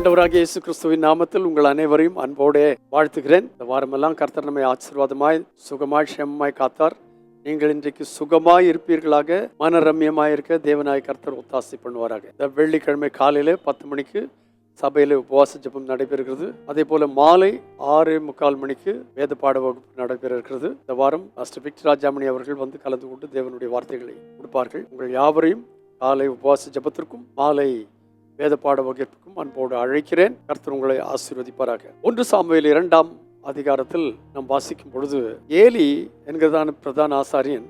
ஆண்டவராக இயேசு கிறிஸ்துவின் நாமத்தில் உங்கள் அனைவரையும் அன்போடு வாழ்த்துகிறேன். இந்த வாரமெல்லாம் கர்த்தர் நம்மை ஆசீர்வாதமாய் சுகமாய் ஷெம்மாய் காத்தார். நீங்கள் இன்றைக்கு சுகமாய் இருப்பீர்களாக மனரம்யமாய் இருக்க தேவனாய் கர்த்தர் ஒத்தாசி பண்ணுவாராக. இந்த வெள்ளிக்கிழமை காலையில பத்து மணிக்கு சபையில உபவாச ஜெபம் நடைபெறுகிறது. அதே போல மாலை ஆறு முக்கால் மணிக்கு வேத பாட வகுப்பு நடைபெற இருக்கிறது இந்த வாரம் மாஸ்டர் விக்டர் ராஜாமணி அவர்கள் வந்து கலந்து கொண்டு தேவனுடைய வார்த்தைகளை கொடுப்பார்கள். உங்கள் யாவரையும் காலை உபவாச ஜெபத்திற்கும் மாலை வேத பாட வகுப்புக்கும் அன்போடு அழைக்கிறேன். கர்த்தர் உங்களை ஆசீர்வதிப்பாராக. ஒன்று சாமுவேல் இரண்டாம் அதிகாரத்தில் நாம் வாசிக்கும் பொழுது ஏலி என்கிறதான பிரதான ஆசாரியன்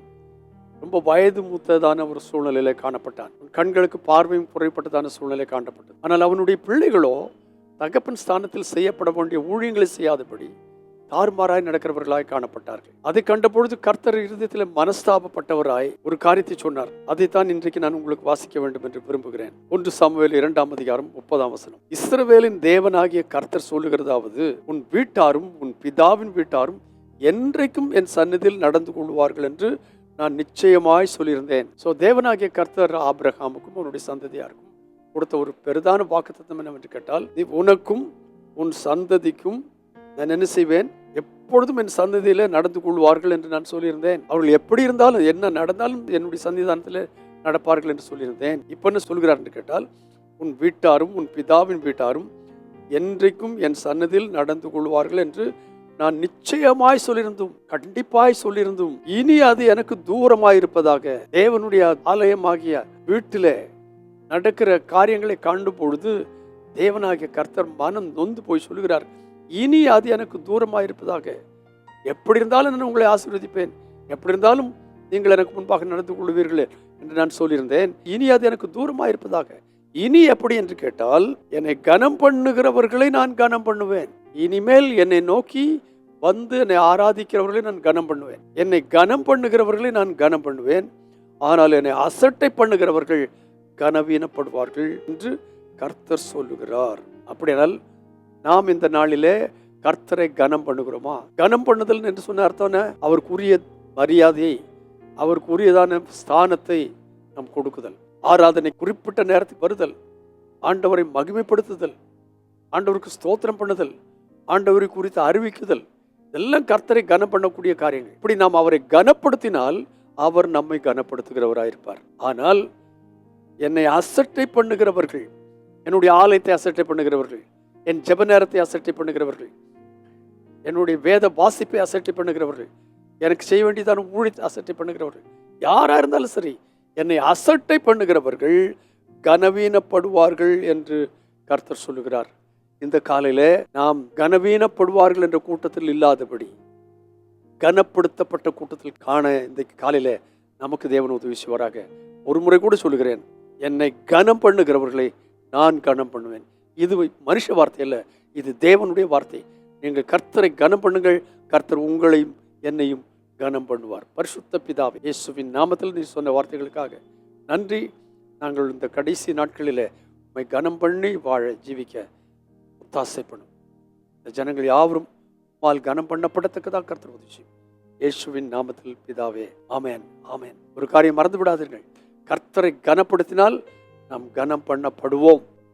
ரொம்ப வயது மூத்ததான ஒரு சூழ்நிலையில காணப்பட்டான். கண்களுக்கு பார்வையும் குறைப்பட்டதான சூழ்நிலை காணப்பட்டது. ஆனால் அவனுடைய பிள்ளைகளோ தகப்பன் ஸ்தானத்தில் செய்யப்பட வேண்டிய ஊழியங்களை செய்யாதபடி தாறுமாறாய் நடக்கிறவர்களாய் காணப்பட்டார்கள். அதை கண்டபொழுது கர்த்தர் இருதயத்தில் மனஸ்தாபப்பட்டவராய் ஒரு காரியத்தை சொன்னார். அதைத்தான் இன்றைக்கு நான் உங்களுக்கு வாசிக்க வேண்டும் என்று விரும்புகிறேன். ஒன்று சமவேல் இரண்டாம் அதிகாரம் முப்பதாம் வசனம். இஸ்ரவேலின் தேவனாகிய கர்த்தர் சொல்லுகிறதாவது உன் வீட்டாரும் உன் பிதாவின் வீட்டாரும் என்றைக்கும் என் சன்னதியில் நடந்து கொள்வார்கள் என்று நான் நிச்சயமாய் சொல்லியிருந்தேன். ஸோ தேவனாகிய கர்த்தர் ஆபிரகாமுக்கும் அவனுடைய சந்ததியாருக்கும் கொடுத்த ஒரு பெரிதான வாக்குத்தத்தம் என்னவென்று கேட்டால் நீ உனக்கும் உன் சந்ததிக்கும் நான் என்ன செய்வேன்? எப்பொழுதும் என் சந்ததியில் நடந்து கொள்வார்கள் என்று நான் சொல்லியிருந்தேன். அவர்கள் எப்படி இருந்தாலும் என்ன நடந்தாலும் என்னுடைய சன்னிதானத்தில் நடப்பார்கள் என்று சொல்லியிருந்தேன். இப்போ என்ன சொல்கிறார் என்று கேட்டால் உன் வீட்டாரும் உன் பிதாவின் வீட்டாரும் என்றைக்கும் என் சன்னதியில் நடந்து கொள்வார்கள் என்று நான் நிச்சயமாய் சொல்லியிருந்தும் கண்டிப்பாய் சொல்லியிருந்தும் இனி அது எனக்கு தூரமாய் இருப்பதாக தேவனுடைய ஆலயமாகிய வீட்டில் நடக்கிற காரியங்களை காண்டும் பொழுது தேவனாகிய கர்த்தர் மனம் நொந்து போய் சொல்லுகிறார். இனி அது எனக்கு தூரமாக இருப்பதாக எப்படி இருந்தாலும் நான் உங்களை ஆசீர்வதிப்பேன். எப்படி இருந்தாலும் நீங்கள் எனக்கு முன்பாக நடந்து கொள்வீர்களே என்று நான் சொல்லியிருந்தேன். இனி அது எனக்கு தூரமாக இருப்பதாக இனி எப்படி என்று கேட்டால் என்னை கனம் பண்ணுகிறவர்களை நான் கனம் பண்ணுவேன். இனிமேல் என்னை நோக்கி வந்து என்னை ஆராதிக்கிறவர்களை நான் கனம் பண்ணுவேன். என்னை கனம் பண்ணுகிறவர்களை நான் கனம் பண்ணுவேன். ஆனால் என்னை அசட்டை பண்ணுகிறவர்கள் கனவீனப்படுவார்கள் என்று கர்த்தர் சொல்லுகிறார். அப்படியானால் நாம் இந்த நாளிலே கர்த்தரை கனம் பண்ணுகிறோமா? கனம் பண்ணுதல் என்று சொன்ன அர்த்தம் அவருக்குரிய மரியாதையை அவருக்குரியதான ஸ்தானத்தை நாம் கொடுக்குதல். ஆராதனை குறிப்பிட்ட நேரத்துக்கு வருதல். ஆண்டவரை மகிமைப்படுத்துதல். ஆண்டவருக்கு ஸ்தோத்திரம் பண்ணுதல். ஆண்டவரை குறித்து அறிவிக்குதல். இதெல்லாம் கர்த்தரை கனம் பண்ணக்கூடிய காரியங்கள். இப்படி நாம் அவரை கனப்படுத்தினால் அவர் நம்மை கனப்படுத்துகிறவராயிருப்பார். ஆனால் என்னை அசட்டை பண்ணுகிறவர்கள் என்னுடைய ஆலயத்தை அசட்டை பண்ணுகிறவர்கள் என் ஜெப நேரத்தை அசட்டை பண்ணுகிறவர்கள் என்னுடைய வேத வாசிப்பை அசட்டை பண்ணுகிறவர்கள் எனக்கு செய்ய வேண்டியதான ஊழி அசட்டை பண்ணுகிறவர்கள் யாராக இருந்தாலும் சரி என்னை அசட்டை பண்ணுகிறவர்கள் கனவீனப்படுவார்கள் என்று கர்த்தர் சொல்லுகிறார். இந்த காலையில் நாம் கனவீனப்படுவார்கள் என்ற கூட்டத்தில் இல்லாதபடி கனப்படுத்தப்பட்ட கூட்டத்தில் காண இந்த காலையில் நமக்கு தேவன் உதவி செய்வாராக. ஒரு முறை கூட சொல்லுகிறேன் என்னை கனம் பண்ணுகிறவர்களை நான் கனம் பண்ணுவேன் இது மனுஷ வார்த்தை அல்ல இது தேவனுடைய வார்த்தை. நீங்கள் கர்த்தரை கனம் பண்ணுங்கள் கர்த்தர் உங்களையும் என்னையும் கனம் பண்ணுவார். பரிசுத்த பிதாவே இயேசுவின் நாமத்தில் நீ சொன்ன வார்த்தைகளுக்காக நன்றி. நாங்கள் இந்த கடைசி நாட்களில் உண்மை கனம் பண்ணி வாழ ஜீவிக்க உத்தாசைப்படும் இந்த ஜனங்கள் யாவரும் மால் கனம் பண்ணப்படத்தக்கதாக கர்த்தர் உதவி இயேசுவின் நாமத்தில் பிதாவே ஆமேன் ஆமேன். ஒரு காரியம் மறந்து விடாதீர்கள் கர்த்தரை கனப்படுத்தினால் நாம் கனம் பண்ணப்படுவோம்.